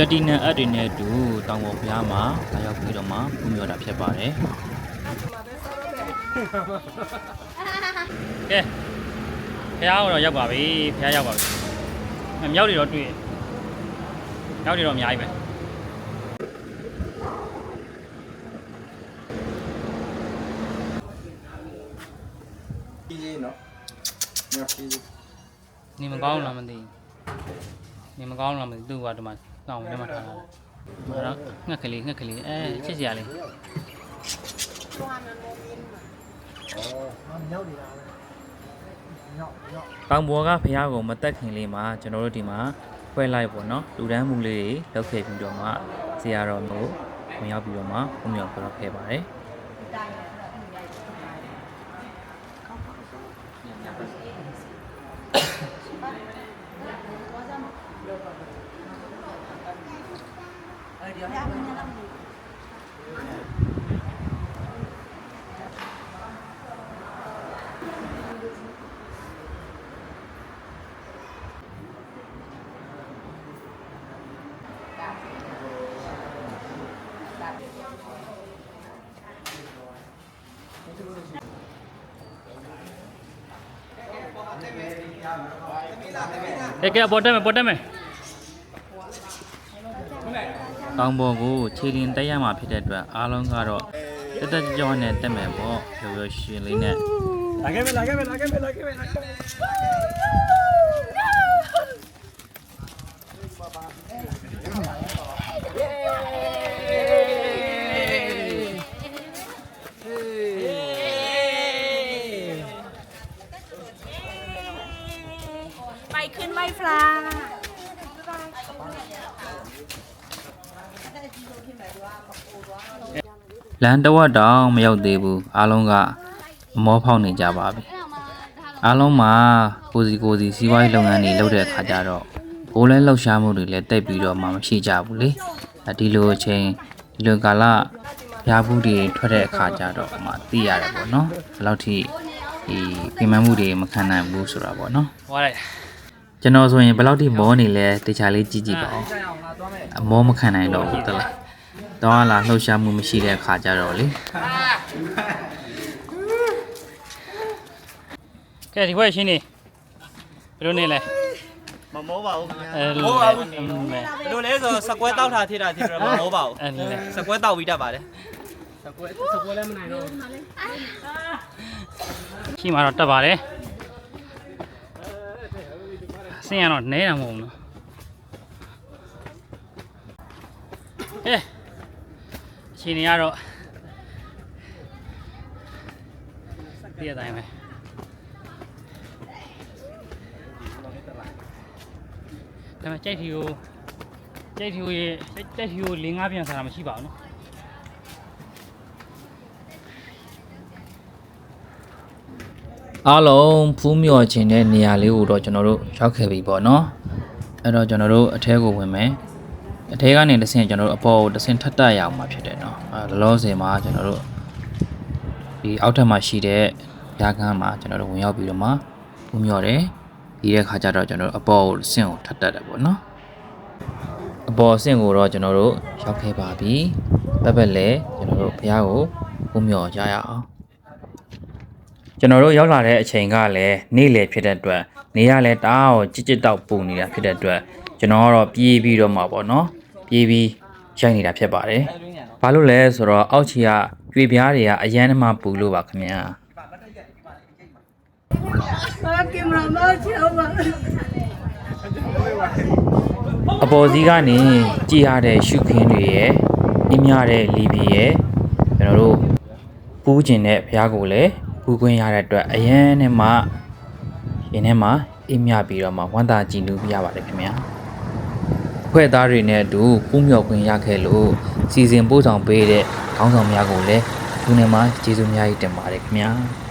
လက်တီနံအပ်တွေနဲ့အတူတောင်ပေါ်ဘုရားမှာလာရောက်ပြီးတော့မှပူမြော်တာဖြစ်ပါတယ်ကဲဘုရားကတော့ရောက်ပါပြီဘုရားရောက်ပါပြီအမြောက်တွေတော့တွေ့ရမြောက်တွေတော့အများကြီးပဲကြီးလေးနော်ညကြီးနေမကောင်းလားမသိဘူးနေမကောင်းလားမသိဘူးသူကဒီမှာ တောင်းဝင်ထဲမှာထားတာဒါတော့ငှက်ကလေးငှက်ကလေးအဲချစ်စရာလေးဩမြောက်နေတာပဲညောက်ညောက်တောင်ပေါ်ကဖះကိုမတက်ခင်လေးမှာကျွန်တော်တို့ဒီမှာဖွဲလိုက်ပေါ့နော်လူတန်းမှုလေးတွေလောက်ခဲ့ပြီးတော့မှဆရာတော်မျိုးဝင်ရောက်ပြီးတော့မှဘုံမြော်ပြောခဲ့ပါတယ် ကဲကဲပေါ်တက် တက်မယ်တောင်ပေါ်ကိုခြေရင်တက်ရမှာဖြစ်တဲ့အတွက်အားလုံးကတော့တက်တက်ကြွကြွနဲ့တက်မယ်ပေါ့ရိုးရိုးရှင်လေးနဲ့ လာခဲ့မယ်လာခဲ့မယ်လာခဲ့မယ်လာခဲ့မယ်လာခဲ့မယ် ไปขึ้นไหว้ปลา လမ်းတစ်ဝက်တောင်မရောက်သေးဘူးအားလုံးကမောဖောက်နေကြပါပြီအားလုံးမှာကိုစီကိုစီစီးပွားရေးလုပ်ငန်းတွေလုပ်တဲ့အခါကျတော့ဘိုးလဲလှုပ်ရှားမှုတွေလည်းတိတ်ပြီးတော့မှမရှိကြဘူးလေအဲဒီလိုအချိန်ဒီလိုကာလဖျားဘူးတွေထွက်တဲ့အခါကျတော့မှသိရတယ်ပေါ့နော်ဘယ်လောက်ထိဒီပြင်ပမှုတွေမခံနိုင်ဘူးဆိုတာပေါ့နော်ဟောလိုက်ကျွန်တော်ဆိုရင်ဘယ်လောက်ထိမောနေလဲတေချာလေးကြည့်ကြည့်ပါဦးဆိုင် အောင်လာသွားမယ်အမောမခံနိုင်တော့ဘူးတလားတော့လာလှုပ်ရှားမှုမရှိတဲ့အခါကျတော့လေကဲဒီဘက်ရှင်းနေဘယ်လိုနေလဲမမောပါဘူးခင်ဗျာအဲမောပါဘူးမဲဘယ်လိုလဲဆိုတော့စကွဲတောက်ထားထိတာထိတော့မမောပါဘူးအဲ့ဒီလေစကွဲတောက်ပြီးတတ်ပါတယ်ရှိမှတော့တက်ပါတယ်ဆင်းရတော့နဲတာမဟုတ်ဘူးနော် ကဲအချိန်နေရတော့ပြည့်တိုင်းပဲဒါပေမဲ့ကြိုက်ထီကိုကြိုက်ထီကိုရေကြိုက်ထီကို၄၅ပြန်စားတာမရှိပါဘူးနော်အားလုံးဖူးမြော်ခြင်းတဲ့နေရာလေးကိုတော့ကျွန်တော်တို့ရောက်ခဲ့ပြီပေါ့နော်အဲ့တော့ကျွန်တော်တို့အထဲကိုဝင်မယ် အထဲကနေတစ်ဆင့်ကျွန်တော်တို့အပေါ်ကိုတစ်ဆင့်ထပ်တက်ရအောင်မှာဖြစ်တယ်နော်အဲလောလောဆယ်မှာကျွန်တော်တို့ဒီအောက်ထပ်မှာရှိတဲ့ຢာကန်းမှာကျွန်တော်တို့ဝင်ရောက်ပြီးတော့မှဖူးမြော်တယ်ပြီးတဲ့ခါကျတော့ကျွန်တော်တို့အပေါ်ကိုတစ်ဆင့်ကိုထပ်တက်တယ်ပေါ့နော်အပေါ်အဆင့်ကိုတော့ကျွန်တော်တို့ရောက်ခဲ့ပါပြီပတ်ပတ်လဲကျွန်တော်တို့ဘုရားကိုဖူးမြော်ကြရအောင်ကျွန်တော်တို့ရောက်လာတဲ့အချိန်ကလည်းနေ့လယ်ဖြစ်တဲ့အတွက်နေရလဲတအားကိုကြစ်ကြစ်တောက်ပုံနေတာဖြစ်တဲ့အတွက်ကျွန်တော်ကတော့ပြေးပြီးတော့မှာပေါ့နော် ပြေးပြီးရိုက်နေတာဖြစ်ပါတယ်။ဘာလို့လဲဆိုတော့အောက်ချီကကြွေပြားတွေကအရန်နှမပူလို့ပါခင်ဗျာကင်မရာမချောပါ။အပေါ်စီးကနေကြည်ရတဲ့ရှုခင်းတွေရဲ့အင်းများတဲ့လီဘီရဲ့ကျွန်တော်တို့ပူးကျင်တဲ့ဘုရားကိုလည်းပူးခွင့်ရတဲ့အတွက်အရန်နဲ့မှရင်ထဲမှာအင်းမြပြီးတော့မှဝမ်းသာကြည်နူးပြရပါတယ်ခင်ဗျာ။ ဖွဲ့သားတွေနဲ့အတူပူးမြော်ခွင့်ရခဲ့လို့စီစဉ်ပို့ဆောင်ပေးတဲ့ခေါင်းဆောင်များကိုလည်းဒီနေ့မှာကျေးဇူးများကြီးတင်ပါတယ်ခင်ဗျာ။